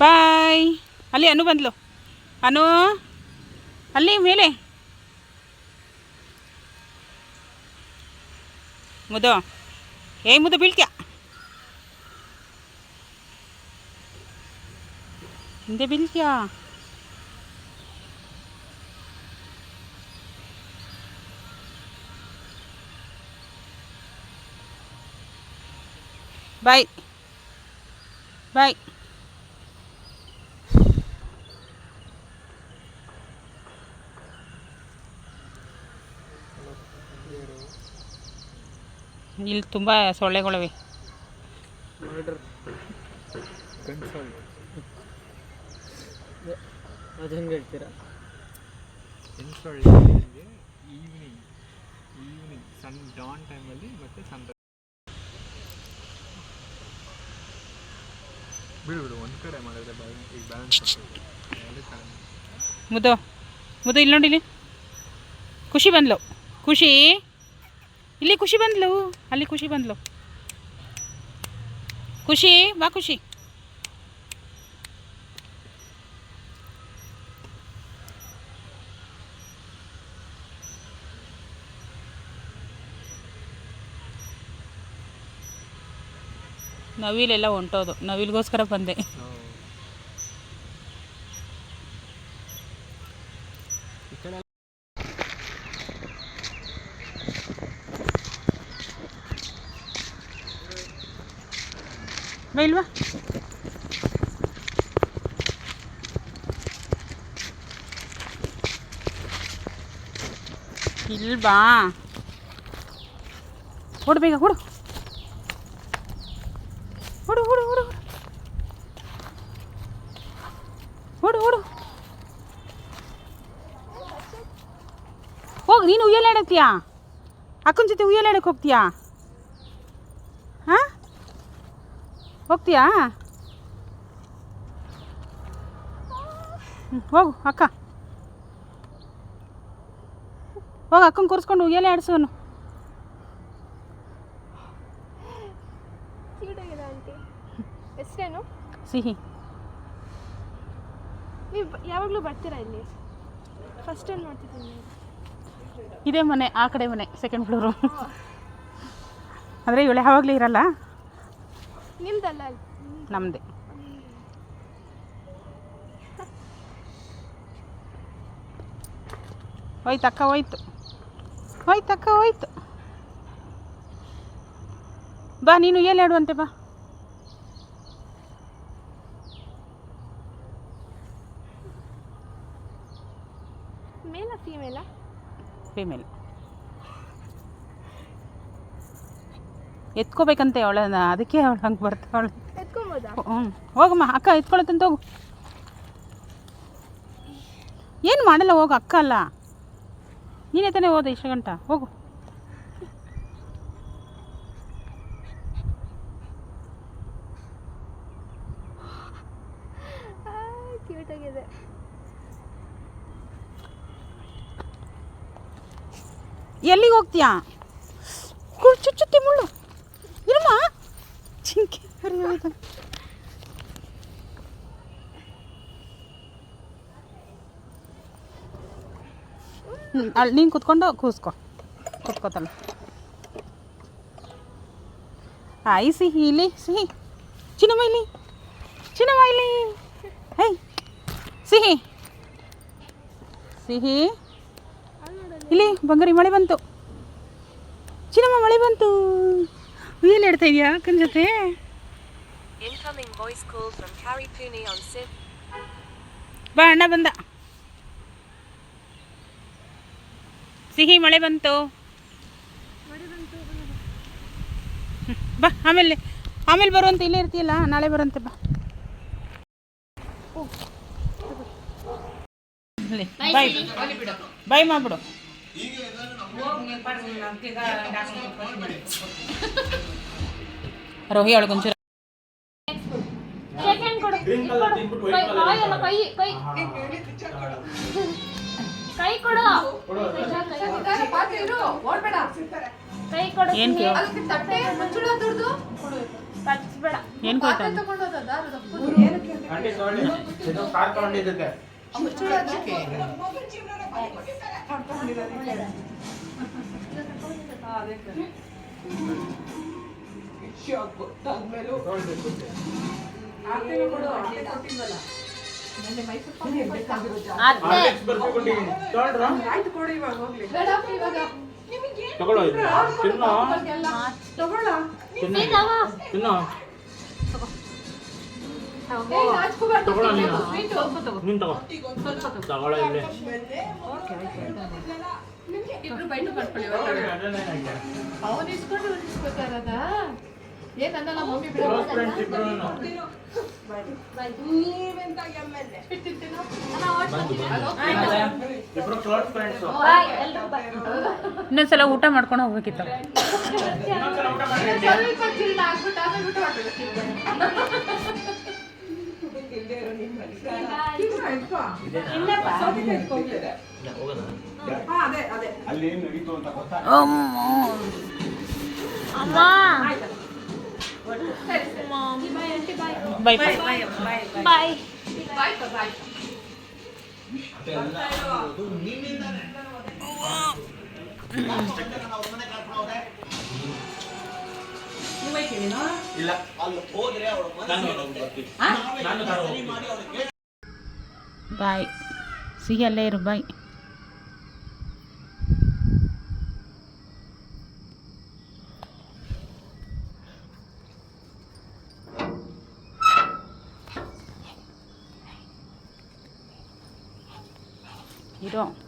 ಬಾಯ್ ಅಲ್ಲಿ ಅನು ಬಂದ್ಲು ಅನು ಅಲ್ಲಿ ಮೇಲೆ ಮುದು ಏ ಮುದು ಬೀಳ್ತ್ಯಾ ಹಿಂದೆ ಬೀಳ್ತ್ಯಾ ಬಾಯ್ ಬಾಯ್ ಇಲ್ಲಿ ತುಂಬ ಸೊಳ್ಳೆಗಳಿವೆ. ಅದು ಹೆಂಗೆ ಹೇಳ್ತೀರಾ? ಇನ್ಸ್ಟಾಲ್ಗೆ ಈವ್ನಿಂಗ್ ಈವ್ನಿಂಗ್ ಸನ್ ಡಾನ್ ಟೈಮಲ್ಲಿ ಮತ್ತು ಸನ್ ಬಿಡು ಬಿಡು ಒಂದು ಕಡೆ ಮಾಡಿದ್ರೆ ಬ್ಯಾಲೆನ್ಸ್ ಈಗ ಬ್ಯಾಲೆನ್ಸ್ ಮುದ್ದು ಮುದ್ದು ಇಲ್ಲಿ. ಖುಷಿ ಬಂದ್ಲು. ಖುಷಿ. ಇಲ್ಲಿ ಖುಷಿ ಬಂದ್ಲು ಅಲ್ಲಿ ಖುಷಿ ಬಂದ್ಲು. ಖುಷಿ ಬಾ ಖುಷಿ. ನವಿಲೆಲ್ಲ ಹೊಂಟೋದು ನವಿಲ್ಗೋಸ್ಕರ ಬಂದೆ. ಬಾ ಇಲ್ವಾ ಇಲ್ಲಿ ಬಾ ಹೊಡು ಬೇಗ ಹೊಡು ಹೊಡು ಹೊಡು ಹೊಡು ಹೊಡು ಹೊಡು ಹೋಗಿ ನೀನು ಉಯ್ಯಲಾಡತ್ತೀಯಾ ಅಕ್ಕನ ಜೊತೆ ಉಯ್ಯಲಾಡಕ್ಕೆ ಹೋಗ್ತೀಯಾ ಹಾಂ ಹೋಗ್ತೀಯಾ? ಹೋಗು ಅಕ್ಕ. ಹೋಗು ಅಕ್ಕನ ಕೂರಿಸ್ಕೊಂಡು ಉಯ್ಯಲೆ ಆಡಿಸೋನು ಎಷ್ಟೇನು? ಹೆಸರೇನು ಸಿಹಿ. ನೀವು ಯಾವಾಗಲೂ ಬರ್ತೀರಾ ಇಲ್ಲಿ? ಫಸ್ಟ್ ಟೈಮ್ ನೋಡ್ತಿದ್ದೀನಿ ಇದೇ ಮನೆ ಆ ಕಡೆ ಮನೆ ಸೆಕೆಂಡ್ ಫ್ಲೋರು ಅಂದರೆ ಇವಳೆ ಯಾವಾಗಲೂ ಇರಲ್ಲ. ನಿಮ್ದಲ್ಲ ನಮ್ಮದೇ ಹೋಯ್ತು ಅಕ್ಕ ಹೋಯ್ತು. ಹೋಯ್ತು ಅಕ್ಕ ಹೋಯ್ತು. ಬಾ ನೀನು ಎಲ್ಲಿ ಆಡುವಂತೆ ಬಾ. ಮೇಲ ಫೀಮೇಲಾ ಫೀಮೇಲ್ ಎತ್ಕೋಬೇಕಂತೆ ಅವಳನ್ನ ಅದಕ್ಕೆ ಅವಳು ಹಂಗೆ ಬರ್ತಾವಳು. ಹ್ಞೂ ಹೋಗಮ್ಮ ಅಕ್ಕ ಎತ್ಕೊಳತ್ತಂತ ಹೋಗು. ಏನು ಮಾಡಲ್ಲ ಹೋಗು ಅಕ್ಕ ಅಲ್ಲ. ನೀನೇ ತಾನೇ ಹೋದ ಇಷ್ಟು ಗಂಟ ಹೋಗು. ಎಲ್ಲಿಗೆ ಹೋಗ್ತೀಯಾ? ಅಲ್ಲಿ ನೀನು ಕುತ್ಕೊಂಡು ಕೂಸ್ಕೊ ಕುತ್ಕೋತಾಳೆ ಆಯ್ ಸಿಹಿ ಇಲ್ಲಿ, ಸಿಹಿ. ಚಿನ್ನಮ್ಮ ಇಲ್ಲಿ. ಚಿನ್ನಮ್ಮ ಇಲ್ಲಿ. ಹೇಯ್. ಸಿಹಿ. ಸಿಹಿ. ಇಲ್ಲಿ ಬಂಗಾರಿ ಮಳೆ ಬಂತು. ಚಿನ್ನಮ್ಮ ಮಳೆ ಬಂತು. ಏನು ಹೇಳ್ತಾ ಇದೆಯಾ, ಅಕ್ಕನ ಜೊತೆ? Incoming voice call from carry on SIM. ಬಾ ಅಣ್ಣ ಬಂದ. ಸಿಹಿ ಮಳೆ ಬಂತು. ಬಾ ಆಮೇಲೆ ಆಮೇಲೆ ಬರುವಂತ ಇಲ್ಲೇ ಇರ್ತೀಯಲ್ಲ ನಾಳೆ ಬರುವಂತೆ ಬಾ. ಬಾಯ್ ಬಾಯ್ ಮಾಡ್ಬಿಡು. ರೋಹಿ ಒಳಗೊಂಚೂರು ಕೈ ಕೊಡು. ಕೈ ಕೊಡು. ಏನು ಕೇಳ? ಏನು ಕೊಯ್ತಾ ಆಂಟಿ ತಗೊಳ್ಳಿ ಇದು ಕಾರ್ ತಗೊಂಡಿದ್ದಕ್ಕೆ. ಬರ್ಫಿ ಕೊಟ್ಟಿದ್ದೀನಿ ತಗೊಳ್ರ ತಗೊಳ್ಳೋ ಇದು ತಿನ್ನು ತಿನ್ನು ತಿನ್ನು ತಗೊಳ್ಳೋ ನೀನು ಅವನು ಇಸ್ಕೊಂಡು ಇಸ್ಕೊತಾರದ ಏನನ್ನಲ್ಲ ಮಮ್ಮಿ ಇಬ್ರು ಇಬ್ರು ಫ್ರೆಂಡ್ಸ್ ಇನ್ನೊಂದ್ಸಲ ಊಟ ಮಾಡ್ಕೊಂಡು ಹೋಗ್ಬೇಕಿತ್ತು. ಇನ್ನೊಂದ್ಸಲ ಊಟ ಮಾಡಿ ಸ್ವಲ್ಪ ಚಿಲ್ಲ ಆಗ್ಬಿಟ್ಟು ಆಮೇಲೆ ಊಟ ಮಾಡ್ಬೇಕು ಅಲ್ಲಿ ಏನ್ ನಡೀತು ಅಂತ ಗೊತ್ತಾ ಬೈ ಬೈ ಬಾಯ್ ಬಾಯ್ ಇಲ್ಲ ನಾನು ಬರ್ತೀನಿ. ನಾನು ಕಾರ್ ಹೋಗ್ತೀನಿ. ಬಾಯ್ ಸಿಹಿ ಅಲ್ಲೇ ಇರು ಬಾಯ್ ಇರೋ